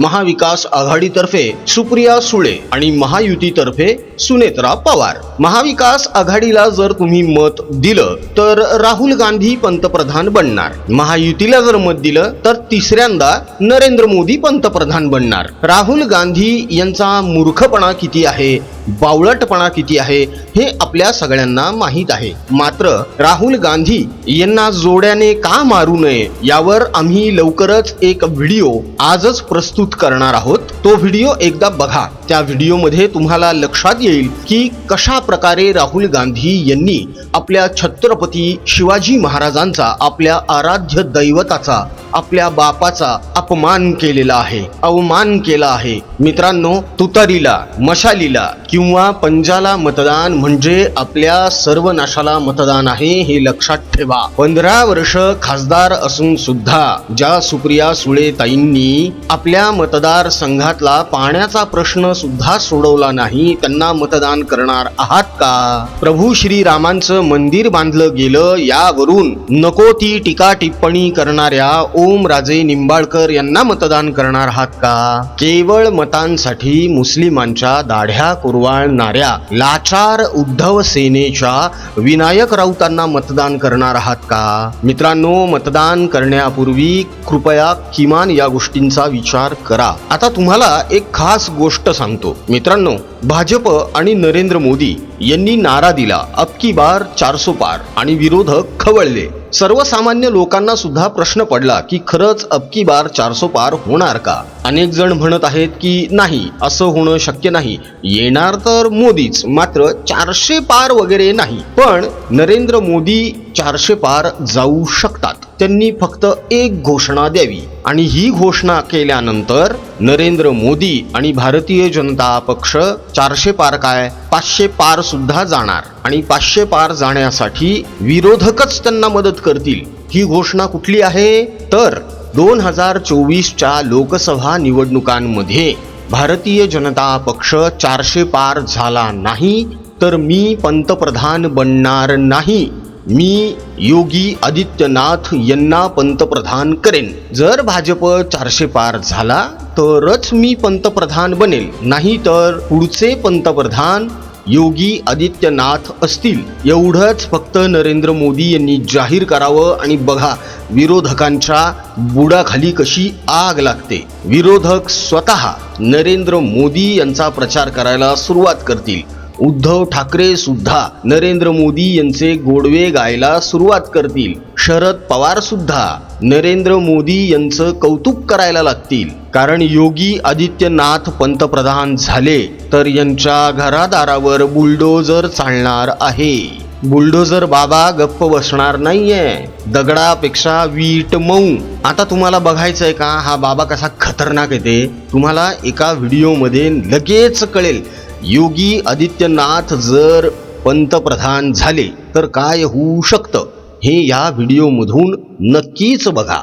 महाविकास आघाडीतर्फे सुप्रिया सुळे आणि महायुतीतर्फे सुनेत्रा पवार. महाविकास आघाडीला जर तुम्ही मत दिलं तर राहुल गांधी पंतप्रधान बनणार. महायुतीला जर मत दिलं तर तिसऱ्यांदा नरेंद्र मोदी पंतप्रधान बनणार. राहुल गांधी यांचा मूर्खपणा किती आहे? बावळटपणा किती आहे हे आपल्या सगळ्यांना माहीत आहे. मात्र राहुल गांधी यांना जोड्याने का मारू नये यावर आम्ही लवकरच एक व्हिडिओ आजच प्रस्तुत करणार आहोत. तो व्हिडिओ एकदा बघा. त्या व्हिडिओमध्ये तुम्हाला लक्षात येईल की कशा प्रकारे राहुल गांधी यांनी आपल्या छत्रपती शिवाजी महाराजांचा आपल्या आराध्य दैवताचा आपल्या बापाचा अपमान केलेला आहे अवमान केला आहे. मित्रांनो तुतारीला मशालीला किंवा पंजाला मतदान म्हणजे आपल्या सर्वनाशाला मतदान आहे हे लक्षात ठेवा. पंधरा वर्ष खासदार असून सुद्धा ज्या सुप्रिया सुळे ताईंनी आपल्या मतदार संघातला पाण्याचा प्रश्न सुद्धा सोडवला नाही त्यांना मतदान करणार आहात का? प्रभू श्रीरामांचं मंदिर बांधलं गेलं यावरून नको ती टीका टिप्पणी करणाऱ्या ओम राजे निंबाळकर यांना मतदान करणार आहात का? केवळ मतांसाठी मुस्लिमांच्या दाढ्या कुरवाळणाऱ्या लाचार उद्धव सेनेच्या विनायक राऊतांना मतदान करणार आहात का? मित्रांनो मतदान करण्यापूर्वी कृपया किमान या गोष्टींचा विचार करा. आता तुम्हाला एक खास गोष्ट सांगतो. मित्रांनो भाजप आणि नरेंद्र मोदी यांनी नारा दिला. अब की बार चारसो पार. आणि विरोधक खवळले. सर्वसामान्य लोकांना सुद्धा प्रश्न पडला की खरंच अब की बार चारसो पार होणार का? अनेक जण म्हणत आहेत की नाही असं होणं शक्य नाही. येणार तर मोदीच मात्र चारशे पार वगैरे नाही. पण नरेंद्र मोदी चारशे पार जाऊ शकतात. त्यांनी फक्त एक घोषणा द्यावी. आणि ही घोषणा केल्यानंतर नरेंद्र मोदी आणि भारतीय जनता पक्ष चारशे पार काय? पाचशे पार सुद्धा जाणार. आणि पाचशे पार जाण्यासाठी विरोधकच त्यांना मदत करतील. ही घोषणा कुठली आहे? तर दोन हजार चोवीसच्या लोकसभा निवडणुकांमध्ये भारतीय जनता पक्ष चारशे पार झाला नाही तर मी पंतप्रधान बनणार नाही. मी योगी आदित्यनाथ यांना पंतप्रधान करेन. जर भाजप चारशे पार झाला तरच मी पंतप्रधान बनेल. नाही तर पुढचे पंतप्रधान योगी आदित्यनाथ असतील. एवढंच फक्त नरेंद्र मोदी यांनी जाहीर करावं आणि बघा विरोधकांच्या बुडाखाली कशी आग लागते. विरोधक स्वतः नरेंद्र मोदी यांचा प्रचार करायला सुरुवात करतील. उद्धव ठाकरे सुद्धा नरेंद्र मोदी यांचे गोडवे गायला सुरुवात करतील. शरद पवार सुद्धा नरेंद्र मोदी यांचं कौतुक करायला लागतील. कारण योगी आदित्यनाथ पंतप्रधान झाले तर यांच्या घरादारावर बुलडोजर चालणार आहे. बुलडोजर बाबा गप्प बसणार नाहीये. दगडापेक्षा वीट मऊ. आता तुम्हाला बघायचंय का हा बाबा कसा खतरनाक येते तुम्हाला एका व्हिडिओमध्ये लगेच कळेल. योगी आदित्यनाथ जर पंतप्रधान झाले तर काय होऊ शकतं? हे या व्हिडिओमधून नक्कीच बघा.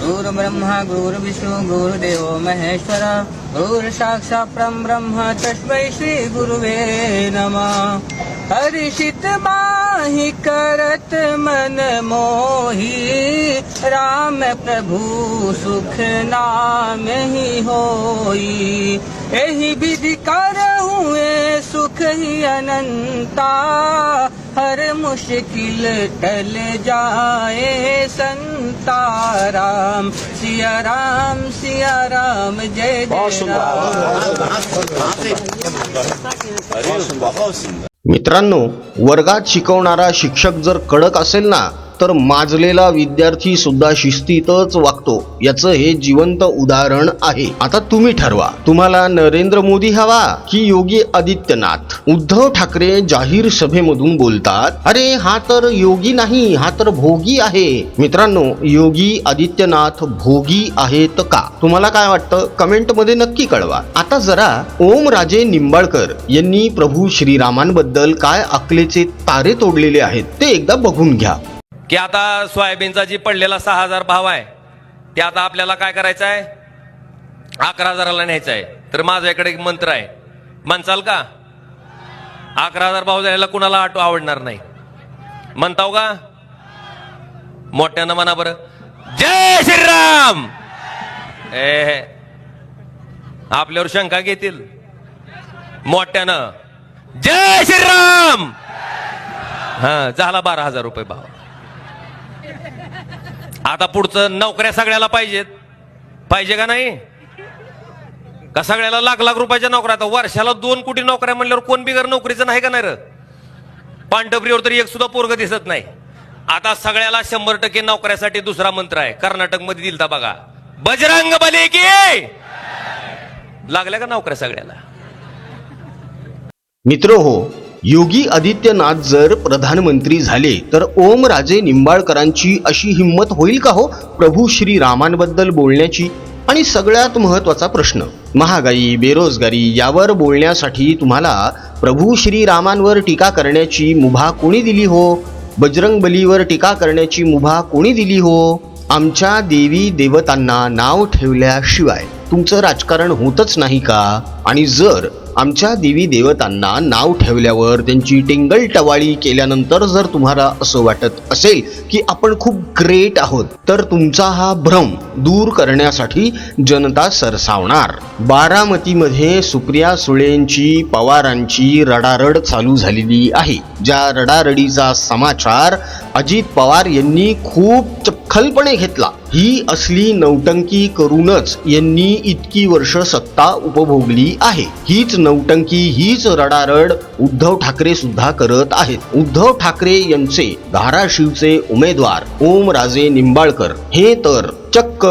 गौर गुरु ब्रह्मा गुरु विष्णु गुरुदेव महेश्वर गुरु साक्षा परम ब्रह्म तस्मै श्री गुरुवे नमः। हर्षित माहि करत मन मोही राम प्रभु सुख नाम ही होई। एहि विधि कर हुए सुख ही अनंता हर मुश्किल टल जाए संता। राम सिया राम सिया राम जय जय राम। मित्रांनो वर्गात शिकवणारा शिक्षक जर कडक असेल ना तर माजलेला विद्यार्थी सुद्धा शिस्तीतच वागतो. याचं हे जिवंत उदाहरण आहे. आता तुम्ही ठरवा. तुम्हाला नरेंद्र मोदी हवा की योगी आदित्यनाथ? उद्धव ठाकरे जाहीर सभेमधून बोलतात अरे हा तर योगी नाही हा तर भोगी आहे. मित्रांनो योगी आदित्यनाथ भोगी आहेत का? तुम्हाला काय वाटतं? कमेंटमध्ये नक्की कळवा. आता जरा ओम राजे निंबाळकर यांनी प्रभू श्रीरामांबद्दल काय अकलेचे तारे तोडलेले आहेत ते एकदा बघून घ्या. की आता सोयाबीनचा जी पडलेला सहा हजार भाव आहे ते आता आपल्याला काय करायचं आहे? अकरा हजाराला न्यायचं आहे. तर माझ्या इकडे एक मंत्र आहे. म्हणचाल का? अकरा हजार भाव जायला कुणाला आटो आवडणार नाही? म्हणताव का? मोठ्यानं म्हणा बरं. जय श्रीराम! ए हे. आपल्यावर शंका घेतील. मोठ्यानं. जय श्रीराम! हा झाला बारा हजार रुपये भाव. आता पुढचं नोकऱ्या सगळ्याला पाहिजेत. पाहिजे का नाही? का सगळ्याला लाख लाख रुपयाच्या नोकऱ्या? आता वर्षाला दोन कोटी नोकऱ्या म्हणल्यावर कोण बिगर नोकरीचं नाही का नाही र? पांढरीवर तरी एक सुद्धा पोरग दिसत नाही. आता सगळ्याला शंभर टक्के नोकऱ्यासाठी दुसरा मंत्र आहे. कर्नाटकमध्ये दिलता बघा. बजरंग बले की! लागल्या का नोकऱ्या सगळ्याला? मित्र हो योगी आदित्यनाथ जर प्रधानमंत्री झाले तर ओम राजे निंबाळकरांची अशी हिंमत होईल का हो? प्रभू श्री रामांबद्दल बोलण्याची आणि सगळ्यात महत्त्वाचा प्रश्न. महागाई बेरोजगारी यावर बोलण्यासाठी तुम्हाला प्रभू श्री रामांवर टीका करण्याची मुभा कोणी दिली हो? बजरंग बलीवर टीका करण्याची मुभा कोणी दिली हो? आमच्या देवी देवतांना नाव ठेवल्याशिवाय तुमचं राजकारण होतच नाही का? आणि जर आमच्या देवी देवतांना नाव ठेवल्यावर त्यांची टिंगल टवाळी केल्यानंतर जर तुम्हाला असं वाटत असेल की आपण खूप ग्रेट आहोत तर तुमचा हा भ्रम दूर करण्यासाठी जनता सरसावणार. बारामतीमध्ये सुप्रिया सुळेंची पवारांची रडारड चालू झालेली आहे. ज्या रडारडीचा समाचार अजित पवार यांनी खूप चपखलपणे घेतला. ही असली नौटंकी करूनच यांनी इतकी वर्ष सत्ता उपभोगली आहे. हीच नौटंकी हीच रडारड उद्धव ठाकरे सुद्धा करत आहेत. उद्धव ठाकरे यांचे धाराशिवचे उमेदवार ओम राजे निंबाळकर. हे तर चक्क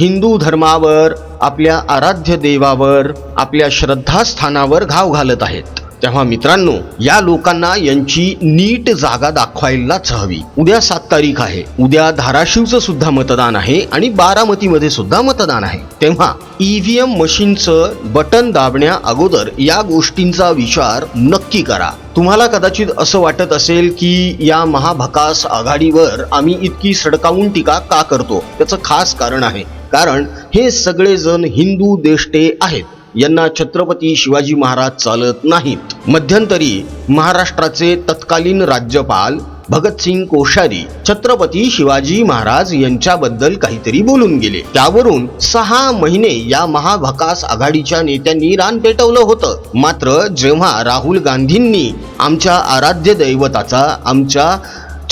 हिंदू धर्मावर आपल्या आराध्य देवावर आपल्या श्रद्धास्थानावर घाव घालत आहेत. तेव्हा मित्रांनो या लोकांना यांची नीट जागा दाखवायलाच हवी. उद्या सात तारीख आहे. उद्या धाराशिवचं सुद्धा मतदान आहे आणि बारामतीमध्ये सुद्धा मतदान आहे. तेव्हा ईव्हीएम मशीनचं बटन दाबण्या अगोदर या गोष्टींचा विचार नक्की करा. तुम्हाला कदाचित असं वाटत असेल की या महाभकास आघाडीवर आम्ही इतकी सडकावून टीका का करतो? त्याचं खास कारण आहे. कारण हे सगळेजण हिंदू देष्टे आहेत. यांना छत्रपती शिवाजी महाराज चालत नाहीत. मध्यंतरी महाराष्ट्राचे तत्कालीन राज्यपाल भगतसिंग कोश्यारी छत्रपती शिवाजी महाराज यांच्याबद्दल काहीतरी बोलून गेले. त्यावरून सहा महिने या महाभकास आघाडीच्या नेत्यांनी रान पेटवलं होतं. मात्र जेव्हा राहुल गांधींनी आमच्या आराध्य दैवताचा आमच्या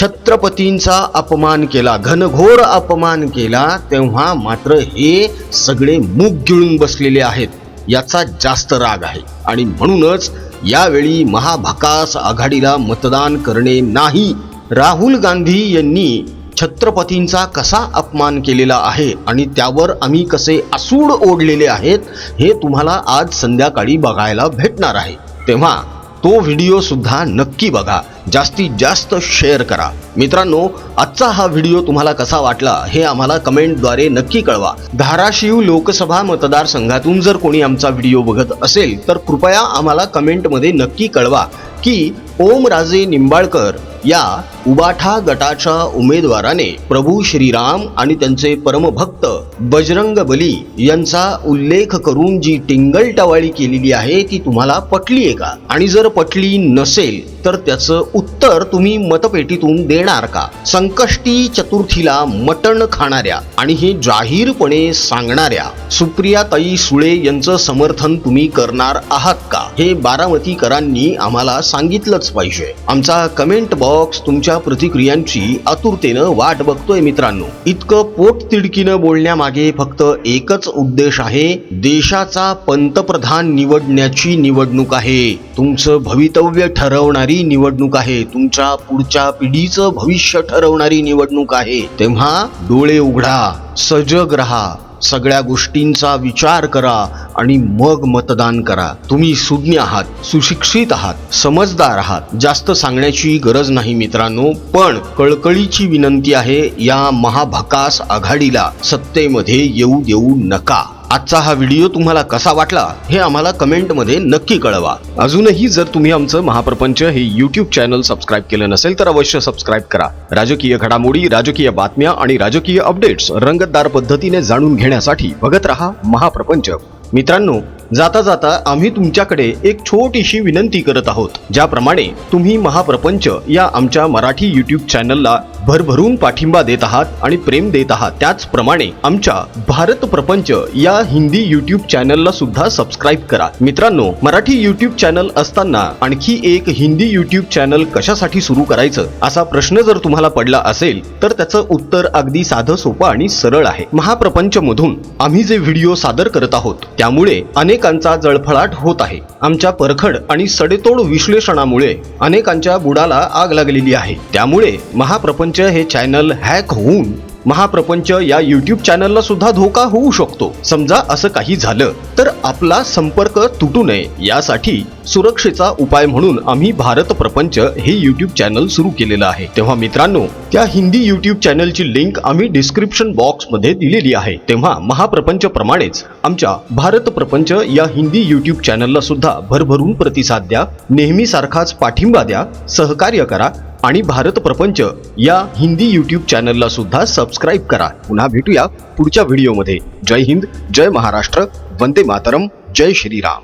छत्रपतींचा अपमान केला घनघोर अपमान केला तेव्हा मात्र हे सगळे मूग गिळून बसलेले आहेत. याचा जास्त राग आहे. आणि म्हणूनच यावेळी महाभकास आघाडीला मतदान करणे नाही. राहुल गांधी यांनी छत्रपतींचा कसा अपमान केलेला आहे आणि त्यावर आम्ही कसे आसूड ओढलेले आहेत हे तुम्हाला आज संध्याकाळी बघायला भेटणार आहे. तेव्हा तो व्हिडिओ सुद्धा नक्की बघा. जास्तीत जास्त शेअर करा. मित्रांनो आजचा हा व्हिडिओ तुम्हाला कसा वाटला हे आम्हाला कमेंटद्वारे नक्की कळवा. धाराशिव लोकसभा मतदारसंघातून जर कोणी आमचा व्हिडिओ बघत असेल तर कृपया आम्हाला कमेंटमध्ये नक्की कळवा की ओमराजे निंबाळकर या उबाठा गटाच्या उमेदवाराने प्रभू श्रीराम आणि त्यांचे परमभक्त बजरंग बली यांचा उल्लेख करून जी टिंगलटवाळी केलेली आहे ती तुम्हाला पटली आहे का? आणि जर पटली नसेल तर त्याचं उत्तर तुम्ही मतपेटीतून देणार का? संकष्टी चतुर्थीला मटण खाणाऱ्या आणि हे जाहीरपणे सांगणाऱ्या सुप्रियाताई सुळे यांचं समर्थन तुम्ही करणार आहात का? हे बारामतीकरांनी आम्हाला सांगितलंच पाहिजे. आमचा कमेंट बॉक्स तुमच्या प्रतिक्रियांची आतुरतेनं वाट बघतोय मित्रांनो. इतकं पोट तिडकीनं बोलण्यामागे फक्त एकच उद्देश आहे देशाचा पंतप्रधान निवडण्याची निवडणूक आहे. तुमचं भवितव्य ठरवणारी निवडणूक आहे तुमच्या पुढच्या पिढीचं भविष्य ठरवणारी निवडणूक आहे. तेव्हा डोळे उघडा सजग राहा. सगळ्या गोष्टींचा विचार करा आणि मग मतदान करा. तुम्ही सुज्ञ आहात सुशिक्षित आहात समजदार आहात. जास्त सांगण्याची गरज नाही मित्रांनो पण कळकळीची विनंती आहे या महाभकास आघाडीला. सत्तेमध्ये येऊ देऊ नका. आजचा हा व्हिडिओ तुम्हाला कसा वाटला हे आम्हाला कमेंटमध्ये नक्की कळवा. अजूनही जर तुम्ही आमचं महाप्रपंच हे यूट्यूब चॅनल सबस्क्राईब केलं नसेल तर अवश्य सबस्क्राईब करा. राजकीय घडामोडी राजकीय बातम्या आणि राजकीय अपडेट्स रंगतदार पद्धतीने जाणून घेण्यासाठी बघत रहा महाप्रपंच. मित्रांनो जाता जाता आम्ही तुमच्याकडे एक छोटीशी विनंती करत आहोत. ज्याप्रमाणे तुम्ही महाप्रपंच या आमच्या मराठी युट्यूब चॅनलला भरभरून पाठिंबा देत आहात आणि प्रेम देत आहात. त्याचप्रमाणे आमच्या भारत प्रपंच या हिंदी युट्यूब चॅनलला सुद्धा सबस्क्राईब करा. मित्रांनो मराठी युट्यूब चॅनल असताना आणखी एक हिंदी युट्यूब चॅनल कशासाठी सुरू करायचं? असा प्रश्न जर तुम्हाला पडला असेल तर त्याचं उत्तर अगदी साधं सोपं आणि सरळ आहे. महाप्रपंच मधून आम्ही जे व्हिडिओ सादर करत आहोत त्यामुळे अनेकांचा जळफळाट होत आहे. आमच्या परखड आणि सडेतोड विश्लेषणामुळे अनेकांच्या बुडाला आग लागलेली आहे. त्यामुळे महाप्रपंच हे चॅनल हॅक होऊन महाप्रपंच या युट्यूब चॅनलला सुद्धा धोका होऊ शकतो. समजा असं काही झालं तर आपला संपर्क तुटू नये. यासाठी सुरक्षेचा उपाय म्हणून आम्ही भारत प्रपंच हे युट्यूब चॅनल सुरू केलेलं आहे. तेव्हा मित्रांनो त्या हिंदी युट्यूब चॅनलची लिंक आम्ही डिस्क्रिप्शन बॉक्समध्ये दिलेली आहे. तेव्हा महाप्रपंच प्रमाणेच आमच्या भारत प्रपंच या हिंदी युट्यूब चॅनलला सुद्धा भरभरून प्रतिसाद द्या नेहमी सारखाच पाठिंबा द्या सहकार्य करा आणि भारत प्रपंच या हिंदी युट्यूब चॅनलला सुद्धा सबस्क्राईब करा. पुन्हा भेटूया पुढच्या व्हिडिओमध्ये जय हिंद जय महाराष्ट्र वंदे मातरम जय श्रीराम.